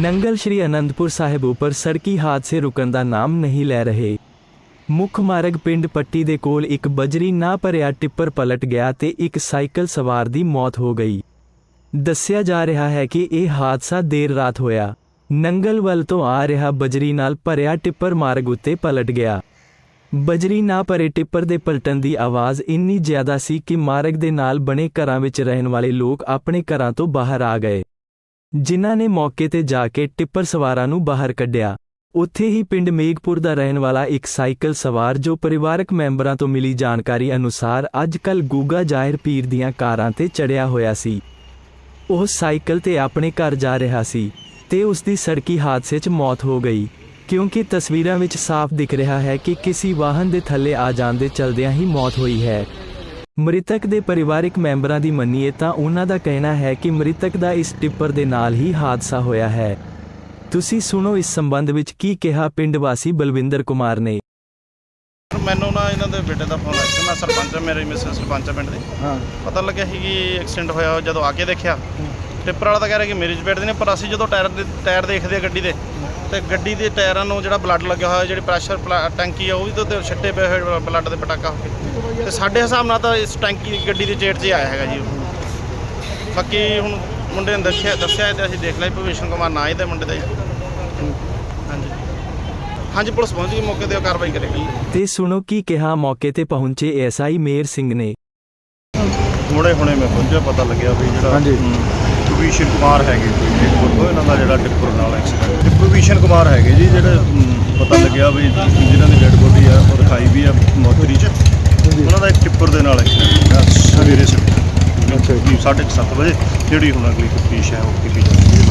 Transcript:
ਨੰਗਲ ਸ਼੍ਰੀ ਅਨੰਦਪੁਰ ਸਾਹਿਬ ਉੱਪਰ ਸੜਕੀ ਹਾਦਸੇ ਰੁਕਣ ਦਾ ਨਾਮ ਨਹੀਂ ਲੈ ਰਹੇ। ਮੁੱਖ ਮਾਰਗ ਪਿੰਡ ਪੱਟੀ ਦੇ ਕੋਲ ਇੱਕ ਬਜਰੀ ਨਾ ਭਰਿਆ ਟਿੱਪਰ ਪਲਟ ਗਿਆ ਤੇ ਇੱਕ ਸਾਈਕਲ ਸਵਾਰ ਦੀ ਮੌਤ ਹੋ ਗਈ। ਦੱਸਿਆ ਜਾ ਰਿਹਾ ਹੈ ਕਿ ਇਹ ਹਾਦਸਾ ਦੇਰ ਰਾਤ ਹੋਇਆ। ਨੰਗਲ ਵੱਲ ਤੋਂ ਆ ਰਿਹਾ ਬਜਰੀ ਨਾਲ ਭਰਿਆ ਟਿੱਪਰ ਮਾਰਗ ਉੱਤੇ ਪਲਟ ਗਿਆ। ਬਜਰੀ ਨਾ ਭਰੇ ਟਿੱਪਰ ਦੇ ਪਲਟਣ ਦੀ ਆਵਾਜ਼ ਇੰਨੀ ਜ਼ਿਆਦਾ ਸੀ ਕਿ ਮਾਰਗ ਦੇ ਨਾਲ ਬਣੇ ਘਰਾਂ ਵਿੱਚ ਰਹਿਣ ਵਾਲੇ ਲੋਕ ਆਪਣੇ ਘਰਾਂ ਤੋਂ ਬਾਹਰ ਆ ਗਏ। ਜਿਨ੍ਹਾਂ ਨੇ ਮੌਕੇ ਤੇ ਜਾ ਕੇ ਟਿੱਪਰ ਸਵਾਰਾਂ ਨੂੰ ਬਾਹਰ ਕੱਢਿਆ। ਉੱਥੇ ਹੀ ਪਿੰਡ ਮੇਗਪੁਰ ਦਾ ਰਹਿਣ ਵਾਲਾ ਇੱਕ ਸਾਈਕਲ ਸਵਾਰ ਜੋ ਪਰਿਵਾਰਕ ਮੈਂਬਰਾਂ ਤੋਂ ਮਿਲੀ ਜਾਣਕਾਰੀ ਅਨੁਸਾਰ ਅੱਜਕੱਲ ਗੂਗਾ ਜ਼ਾਹਿਰ ਪੀਰ ਦੀਆਂ ਕਾਰਾਂ ਤੇ ਚੜਿਆ ਹੋਇਆ ਸੀ। ਉਹ ਸਾਈਕਲ ਤੇ ਆਪਣੇ ਘਰ ਜਾ ਰਿਹਾ ਸੀ ਤੇ ਉਸ ਦੀ ਸੜਕੀ ਹਾਦਸੇ 'ਚ ਮੌਤ ਹੋ ਗਈ, ਕਿਉਂਕਿ ਤਸਵੀਰਾਂ ਵਿੱਚ ਸਾਫ਼ ਦਿਖ ਰਿਹਾ ਹੈ ਕਿ ਕਿਸੇ ਵਾਹਨ ਦੇ ਥੱਲੇ ਆ ਜਾਣ ਦੇ ਚਲਦਿਆਂ ਹੀ ਮੌਤ ਹੋਈ ਹੈ। ਮ੍ਰਿਤਕ ਦੇ ਪਰਿਵਾਰਕ ਮੈਂਬਰਾਂ ਦੀ ਮੰਨੀਏ ਤਾਂ ਉਹਨਾਂ ਦਾ ਕਹਿਣਾ ਹੈ ਕਿ ਮ੍ਰਿਤਕ ਦਾ ਇਸ ਟਿੱਪਰ ਦੇ ਨਾਲ ਹੀ ਹਾਦਸਾ ਹੋਇਆ ਹੈ। ਤੁਸੀਂ ਸੁਣੋ ਇਸ ਸੰਬੰਧ ਵਿੱਚ ਕੀ ਕਿਹਾ ਪਿੰਡ ਵਾਸੀ ਬਲਵਿੰਦਰ ਕੁਮਾਰ ਨੇ। ਮੈਨੂੰ ਨਾ ਇਹਨਾਂ ਦੇ ਬੇਟੇ ਦਾ ਫੋਨ ਆਇਆ ਸੀ। ਮੈਂ ਸਰਪੰਚ ਮੇਰੇ ਮਿਸਿਸ ਸਰਪੰਚ ਪਿੰਡ ਦੇ। ਹਾਂ। ਪਤਾ ਲੱਗਿਆ ਸੀ ਕਿ ਐਕਸੀਡੈਂਟ ਹੋਇਆ ਜਦੋਂ ਆ ਕੇ ਦੇਖਿਆ। ਟਿੱਪਰ ਵਾਲਾ ਤਾਂ ਕਹਿ ਰਿਹਾ ਕਿ ਮੇਰੀ ਚਪੇਟ ਦੇ ਨੇ ਪਰ ਅਸੀਂ ਜਦੋਂ ਟਾਇਰ ਦੇ ਟਾਇਰ ਦੇਖਦੇ ਆ ਗੱਡੀ ਦੇ ਤੇ ਗੱਡੀ ਦੇ ਟਾਇਰਾਂ ਨੂੰ ਜਿਹੜਾ ਬਲੱਡ ਲੱਗਿਆ ਹੋਇਆ ਜਿਹੜੀ ਪ੍ਰੈਸ਼ਰ ਟੈਂਕੀ ਆ ਉਹ ਵੀ ਤਾਂ ਉੱਤੇ ਛਿੱਟੇ ਪਏ ਹੋਏ ਬਲੱਡ ਦੇ ਪਟਾਕਾ ਹੋ ਕੇ। ਤੇ ਸਾਡੇ ਹਿਸਾਬ ਨਾਲ ਤਾਂ ਇਸ ਟੈਂਕੀ ਗੱਡੀ ਦੇ ਚੇਟ 'ਚ ਹੀ ਆਇਆ ਹੈਗਾ ਜੀ। ਬਾਕੀ ਹੁਣ ਮੁੰਡੇ ਨੇ ਦੱਸਿਆ ਦੱਸਿਆ ਤੇ ਅਸੀਂ ਦੇਖ ਲਿਆ ਭਵਿਸ਼ਨ ਕੁਮਾਰ ਨਾਂ ਇਹਦੇ ਮੁੰਡੇ ਦਾ। ਹਾਂਜੀ। ਹਾਂਜੀ ਪੁਲਿਸ ਪਹੁੰਚ ਗਈ ਮੌਕੇ ਤੇ ਕਾਰਵਾਈ ਕਰੇਗੀ। ਤੇ ਸੁਣੋ ਕੀ ਕਿਹਾ ਮੌਕੇ ਤੇ ਪਹੁੰਚੇ ਐਸਆਈ ਮੇਰ ਸਿੰਘ ਨੇ। ਹੁਣੇ ਹੁਣੇ ਮੈਂ ਪਹੁੰਚਿਆ ਪਤਾ ਲੱਗਿਆ ਵੀ ਜਿਹੜਾ ਹਾਂਜੀ। ਭਵੀਸ਼ਨ ਕੁਮਾਰ ਹੈਗੇ ਕੋਈ ਟਿੱਪਰ ਤੋਂ ਇਹਨਾਂ ਦਾ ਜਿਹੜਾ ਟਿੱਪਰ ਨਾਲ ਐਕਸੀਡੈਂਟ ਭਵੀਸ਼ਨ ਕੁਮਾਰ ਹੈਗੇ ਜੀ ਜਿਹੜੇ ਪਤਾ ਲੱਗਿਆ ਵੀ ਜਿਨ੍ਹਾਂ ਦੀ ਡੈਡ ਬੋਡੀ ਆ ਉਹ ਦਿਖਾਈ ਵੀ ਆ ਮੋਚਰੀ ਚ ਉਹਨਾਂ ਦਾ ਇੱਕ ਟਿੱਪਰ ਦੇ ਨਾਲ ਐਕਸੀਡੈਂਟ ਹੋਇਆ। ਸਵੇਰੇ ਸਵੇਰੇ। ਅੱਛਾ ਜੀ। ਸਾਢੇ ਕੁ ਸੱਤ ਵਜੇ ਜਿਹੜੀ ਹੁਣ ਅਗਲੀ ਤਫਤੀਸ਼ ਹੈ ਉਹ ਕੀਤੀ ਜਾਵੇਗੀ